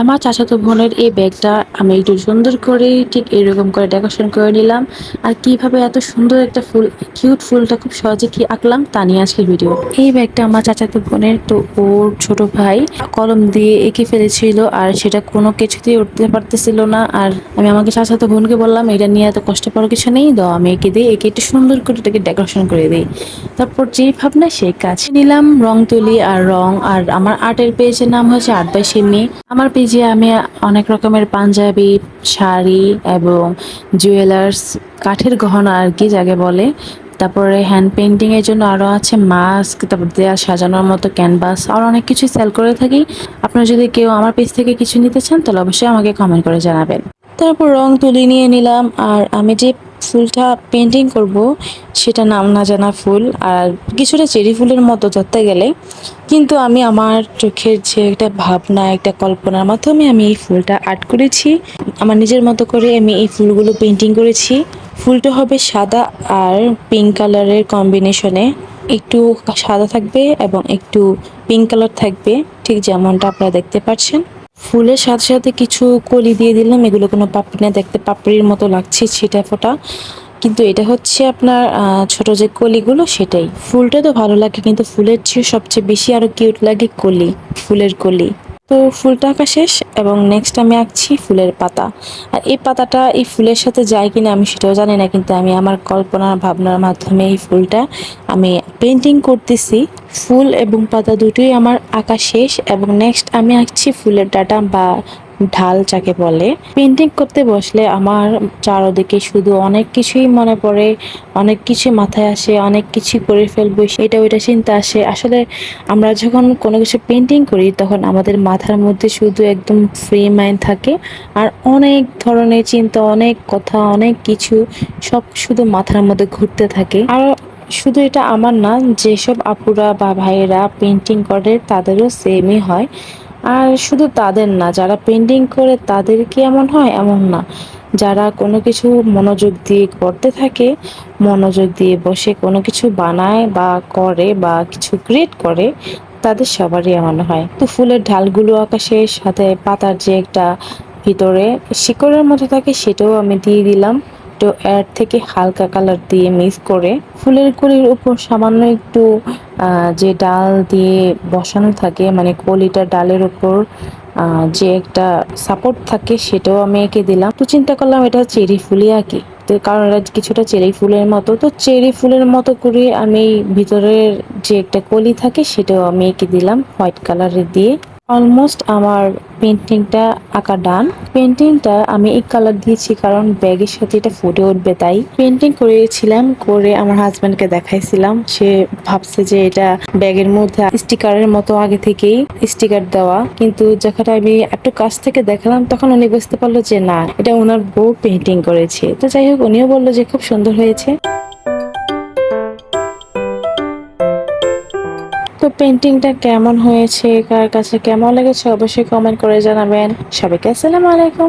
আমার চাচাতো বোনের এই ব্যাগটা আমি একটু সুন্দর করে ঠিক এরকম করে ডেকোরেশন করে নিলাম। আর কীভাবে এত সুন্দর একটা ফুল কিউট ফুলটা খুব সহজে কি আঁকলাম তা নিয়ে আজকের ভিডিও এই ব্যাগটা আমার চাচাতো বোনের তো ওর ছোট ভাই কলম দিয়ে এঁকে ফেলেছিল আর সেটা কোনো কিছুতেই উঠতে পারতেছিল না। আর আমি আমাকে চাচাতো বোনকে বললাম, এটা নিয়ে এত কষ্ট পাওয়ার কিছু নেই, দাও আমি এঁকে দিই। এঁকে একটু সুন্দর করে এটাকে ডেকোরেশন করে দিই। তারপর যেই ভাবনা সেই কাজ। নিলাম রং তুলি আর রং, আর আমার আর্টের পেজের নাম হচ্ছে আর্ট বাই সিমি আমার পেজে আমি অনেক রকমের পাঞ্জাবি, শাড়ি এবং জুয়েলার্স কাঠের গহনা আর কি যাকে বলে। তারপরে হ্যান্ড পেন্টিং এর জন্য আরও আছে মাস্ক তারপর দেয়াল সাজানোর মতো ক্যানভাস আর অনেক কিছু সেল করে থাকি। আপনারা যদি কেউ আমার পেজ থেকে কিছু নিতে চান, তাহলে অবশ্যই আমাকে কমেন্ট করে জানাবেন। তারপর রং তুলি নিয়ে নিলাম, আর আমি যে ফুলটা পেন্টিং করব, সেটা নাম না জানা ফুল, আর কিছুটা চেরি ফুলের মতো ধরতে গেলে, কিন্তু আমি আমার চোখের যে একটা ভাবনা, একটা কল্পনার মাধ্যমে আমি এই ফুলটা আর্ট করেছি। আমার নিজের মতো করে আমি এই ফুলগুলো পেন্টিং করেছি। ফুলটা হবে সাদা আর পিঙ্ক কালারের কম্বিনেশনে একটু সাদা থাকবে এবং একটু পিঙ্ক কালার থাকবে, ঠিক যেমনটা আপনারা দেখতে পাচ্ছেন। ফুলের সাথে সাথে কিছু কলি দিয়ে দিলাম। এগুলো কোনো পাপড়ি না, দেখতে পাপড়ির মতো লাগছে ছিটা ফোটা। কিন্তু এটা হচ্ছে আপনার ছোট যে কলিগুলো সেটাই। ফুলটা তো ভালো লাগে, কিন্তু ফুলের চেয়ে সবচেয়ে বেশি আরও কিউট লাগে কলি, ফুলের কলি। তো ফুলটা আঁকা শেষ এবং নেক্সট আমি আঁকছি ফুলের পাতা। আর এই পাতাটা এই ফুলের সাথে যায় কিনা আমি সেটাও জানি না, কিন্তু আমি আমার কল্পনার ভাবনার মাধ্যমে এই ফুলটা আমি পেন্টিং করতেছি। ফুল এবং পাতা দুটোই আমার আঁকা শেষ এবং নেক্সট আমি আঁকছি ফুলের ডাটা বা ঢাল যাকে বলে। পেন্টিং করতে বসলে আমার চারদিকে শুধু অনেক কিছুই মনে পড়ে, অনেক কিছু মাথায় আসে, অনেক কিছু করে ফেলব এটা ওইটা চিন্তা আসে। আসলে আমরা যখন কোনো কিছু পেন্টিং করি, তখন আমাদের মাথার মধ্যে শুধু একদম ফ্রি মাইন্ড থাকে আর অনেক ধরনের চিন্তা, অনেক কথা, অনেক কিছু সব শুধু মাথার মধ্যে ঘুরতে থাকে। আর শুধু এটা আমার না, যেসব আপুরা বা ভাইয়েরা পেন্টিং করে তাদেরও সেমই হয়। আর শুধু তাদের না, যারা পেন্টিং করে তাদের কি এমন হয়? এমন না। যারা কোনো কিছু মনোযোগ দিয়ে করতে থাকে, মনোযোগ দিয়ে বসে কোনো কিছু বানায় বা করে বা কিছু ক্রিয়েট করে, তাদের সবারই এমন হয়। তো ফুলের ঢালগুলো আকাশের সাথে পাতার যে একটা ভিতরে শিকড়ের মতো থাকে, সেটাও আমি দিয়ে দিলাম। তো এর থেকে হালকা কালার দিয়ে মিক্স করে ফুলের কলির উপর সামান্য একটু যে ডাল দিয়ে বসানো থাকে মানে কলিটা ডালের উপর যে একটা সাপোর্ট থাকে সেটাও আমি এঁকে দিলাম। তো চিন্তা করলাম এটা চেরি ফুলই আঁকি তো কারণ এটা কিছুটা চেরি ফুলের মতো। তো চেরি ফুলের মতো করে আমি ভিতরের যে একটা কলি থাকে সেটাও আমি এঁকে দিলাম হোয়াইট কালারের দিয়ে। অলমোস্ট আমার পেন্টিংটা আঁকা ডান পেন্টিংটা আমি এই কালার দিয়েছি কারণ ব্যাগের সাথে এটা ফুটে উঠবে তাই। পেন্টিং করেছিলাম, করে আমার হাজব্যান্ডকে দেখাইছিলাম। সে ভাবছে যে এটা ব্যাগের মধ্যে স্টিকারের মতো আগে থেকেই স্টিকার দেওয়া। কিন্তু যখন আমি একটু কাছ থেকে দেখালাম, তখন উনি বুঝতে পারল যে না, এটা ওনার বউ পেন্টিং করেছে। তো যাই হোক, উনিও বলল যে খুব সুন্দর হয়েছে। তো পেন্টিংটা কেমন হয়েছে, কার কাছে কেমন লেগেছে, অবশ্যই কমেন্ট করে জানাবেন। সবাইকে আসসালামু আলাইকুম।